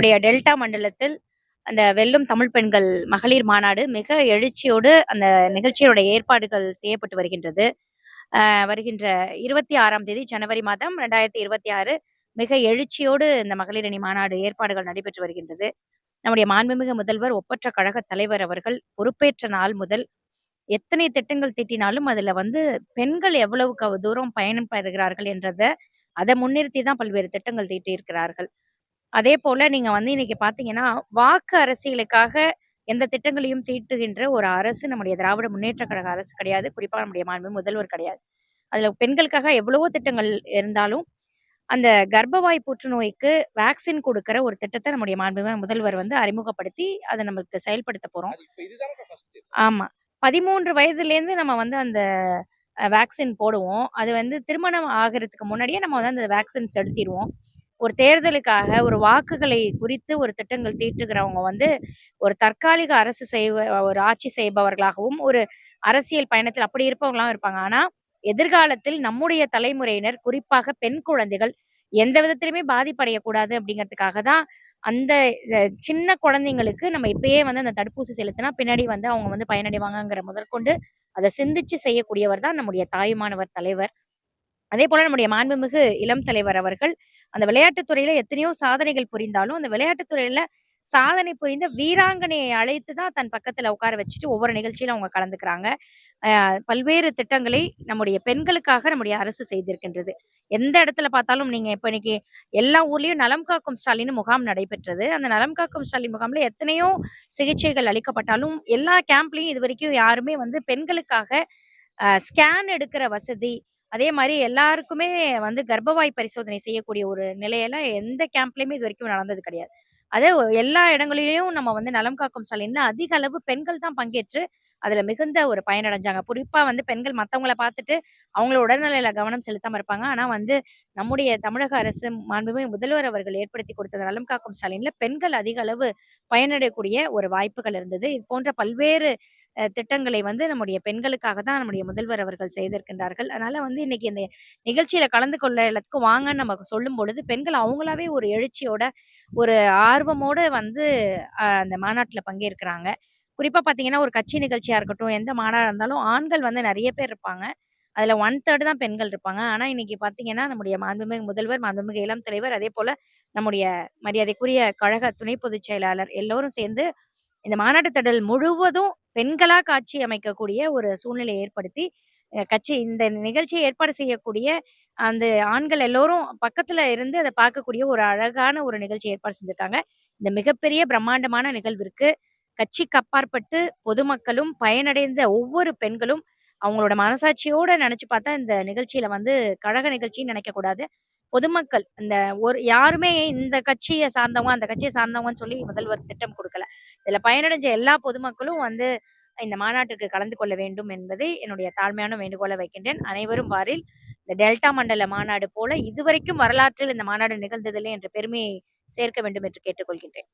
நம்முடைய டெல்டா மண்டலத்தில் அந்த வெல்லும் தமிழ் பெண்கள் மகளிர் மாநாடு மிக எழுச்சியோடு அந்த நிகழ்ச்சியோட ஏற்பாடுகள் செய்யப்பட்டு வருகின்றது. வருகின்ற இருபத்தி ஆறாம் தேதி ஜனவரி மாதம் ரெண்டாயிரத்தி இருபத்தி ஆறு மிக எழுச்சியோடு இந்த மகளிர் அணி மாநாடு ஏற்பாடுகள் நடைபெற்று வருகின்றது. நம்முடைய மாண்புமிகு முதல்வர் ஒப்பற்ற கழக தலைவர் அவர்கள் பொறுப்பேற்ற நாள் முதல் எத்தனை திட்டங்கள் திட்டினாலும் அதுல வந்து பெண்கள் எவ்வளவுக்கு தூரம் பயணம் பெறுகிறார்கள் என்றத அதை முன்னிறுத்தி தான் பல்வேறு திட்டங்கள் தீட்டியிருக்கிறார்கள். அதே போல நீங்க வந்து இன்னைக்கு பாத்தீங்கன்னா வாக்கு அரசியலுக்காக எந்த திட்டங்களையும் தீட்டுகின்ற ஒரு அரசு நம்முடைய திராவிட முன்னேற்ற கழக அரசு கிடையாது. குறிப்பா நம்முடைய மாண்பு முதல்வர் கிடையாது. அதுல பெண்களுக்காக எவ்வளவோ திட்டங்கள் இருந்தாலும் அந்த கர்ப்பவாய் புற்றுநோய்க்கு வேக்சின் கொடுக்கிற ஒரு திட்டத்தை நம்முடைய மாண்பு முதல்வர் வந்து அறிமுகப்படுத்தி அதை நமக்கு செயல்படுத்த போறோம். ஆமா. பதிமூன்று வயதுலேருந்து நம்ம வந்து அந்த வேக்சின் போடுவோம். அது வந்து திருமணம் ஆகிறதுக்கு முன்னாடியே நம்ம வந்து அந்த வேக்சின் செலுத்திடுவோம் ஒரு தேர்தலுக்காக ஒரு வாக்குகளை குறித்து ஒரு திட்டங்கள் தீட்டுகிறவங்க வந்து ஒரு தற்காலிக அரசு செய்வ ஒரு ஆட்சி செய்பவர்களாகவும் ஒரு அரசியல் பயணத்தில் அப்படி இருப்பவங்களாம் இருப்பாங்க. ஆனா எதிர்காலத்தில் நம்முடைய தலைமுறையினர் குறிப்பாக பெண் குழந்தைகள் எந்த விதத்திலுமே பாதிப்படையக்கூடாது அப்படிங்கிறதுக்காக தான் அந்த சின்ன குழந்தைங்களுக்கு நம்ம இப்பயே வந்து அந்த தடுப்பூசி செலுத்தினா பின்னாடி வந்து அவங்க வந்து பயனடைவாங்கங்கிற முதற்கொண்டு அதை சிந்திச்சு செய்யக்கூடியவர் தான் நம்முடைய தாயுமானவர் தலைவர். அதே போல நம்முடைய மாண்புமிகு இளம் தலைவர் அவர்கள் அந்த விளையாட்டுத் துறையில எத்தனையோ சாதனைகள் புரிந்தாலும் அந்த விளையாட்டுத் துறையில சாதனை புரிந்த வீராங்கனையை அழைத்து தான் தன் பக்கத்துல உட்கார வச்சுட்டு ஒவ்வொரு நிகழ்ச்சியிலும் அவங்க கலந்துக்கிறாங்க. பல்வேறு திட்டங்களை நம்முடைய பெண்களுக்காக நம்முடைய அரசு செய்திருக்கின்றது. எந்த இடத்துல பார்த்தாலும் நீங்க இப்ப இன்னைக்கு எல்லா ஊர்லயும் நலம் காக்கும் ஸ்டாலின் முகாம் நடைபெற்றது. அந்த நலம் காக்கும் ஸ்டாலின் முகாம்ல எத்தனையோ சிகிச்சைகள் அளிக்கப்பட்டாலும் எல்லா கேம்ப்லயும் இது வரைக்கும் யாருமே வந்து பெண்களுக்காக ஸ்கேன் எடுக்கிற வசதி அதே மாதிரி எல்லாருக்குமே வந்து கர்ப்பவாய் பரிசோதனை செய்யக்கூடிய ஒரு நிலையெல்லாம் எந்த கேம்ப்லயுமே இது வரைக்கும் நடந்தது கிடையாது. அதே எல்லா இடங்களிலும் நம்ம வந்து நலம் காக்கும் ஸ்டாலின்ல அதிக அளவு பெண்கள் தான் பங்கேற்று அதில் மிகுந்த ஒரு பயனடைஞ்சாங்க. குறிப்பாக வந்து பெண்கள் மற்றவங்கள பார்த்துட்டு அவங்களோட உடல்நிலையில் கவனம் செலுத்தாம இருப்பாங்க. ஆனால் வந்து நம்முடைய தமிழக அரசு மாண்புமிகு முதல்வர் அவர்கள் ஏற்படுத்தி கொடுத்த நலம் காக்கும் ஸ்டாலினில் பெண்கள் அதிக அளவு பயனடையக்கூடிய ஒரு வாய்ப்புகள் இருந்தது. இது போன்ற பல்வேறு திட்டங்களை வந்து நம்முடைய பெண்களுக்காக தான் நம்முடைய முதல்வர் அவர்கள் செய்திருக்கின்றார்கள். அதனால வந்து இன்னைக்கு இந்த நிகழ்ச்சியில கலந்து கொள்ள எல்லாத்துக்கும் வாங்கன்னு நமக்கு சொல்லும் பொழுது பெண்கள் அவங்களாவே ஒரு எழுச்சியோட ஒரு ஆர்வமோட வந்து அந்த மாநாட்டில் பங்கேற்கிறாங்க. குறிப்பாக பார்த்தீங்கன்னா ஒரு கட்சி நிகழ்ச்சியாக இருக்கட்டும் எந்த மாநாடாக இருந்தாலும் ஆண்கள் வந்து நிறைய பேர் இருப்பாங்க. அதில் ஒன் தேர்டு தான் பெண்கள் இருப்பாங்க. ஆனால் இன்னைக்கு பார்த்தீங்கன்னா நம்முடைய மாண்புமிகு முதல்வர் மாண்புமிகு இளம் தலைவர் அதே போல் நம்முடைய மரியாதைக்குரிய கழக துணை பொதுச் செயலாளர் எல்லோரும் சேர்ந்து இந்த மாநாட்டு திடல் முழுவதும் பெண்களாக காட்சி அமைக்கக்கூடிய ஒரு சூழ்நிலையை ஏற்படுத்தி கட்சி இந்த நிகழ்ச்சியை ஏற்பாடு செய்யக்கூடிய அந்த ஆண்கள் எல்லோரும் பக்கத்துல இருந்து அதை பார்க்கக்கூடிய ஒரு அழகான ஒரு நிகழ்ச்சி ஏற்பாடு செஞ்சிருக்காங்க. இந்த மிகப்பெரிய பிரம்மாண்டமான நிகழ்விற்கு கட்சிக்கு அப்பாற்பட்டு பொதுமக்களும் பயனடைந்த ஒவ்வொரு பெண்களும் அவங்களோட மனசாட்சியோட நினைச்சு பார்த்தா இந்த நிகழ்ச்சியில வந்து கழக நிகழ்ச்சின்னு நினைக்க கூடாது. பொதுமக்கள் இந்த ஒரு யாருமே இந்த கட்சியை சார்ந்தவங்க அந்த கட்சியை சார்ந்தவங்கன்னு சொல்லி முதல்வர் திட்டம் கொடுக்கல. இதுல பயனடைஞ்ச எல்லா பொதுமக்களும் வந்து இந்த மாநாட்டுக்கு கலந்து கொள்ள வேண்டும் என்பதை என்னுடைய தாழ்மையான வேண்டுகோளை வைக்கின்றேன். அனைவரும் வாரில் இந்த டெல்டா மண்டல மாநாடு போல இதுவரைக்கும் வரலாற்றில் இந்த மாநாடு நிகழ்ந்ததில்லை என்ற பெருமையை சேர்க்க வேண்டும் என்று கேட்டுக்கொள்கின்றேன்.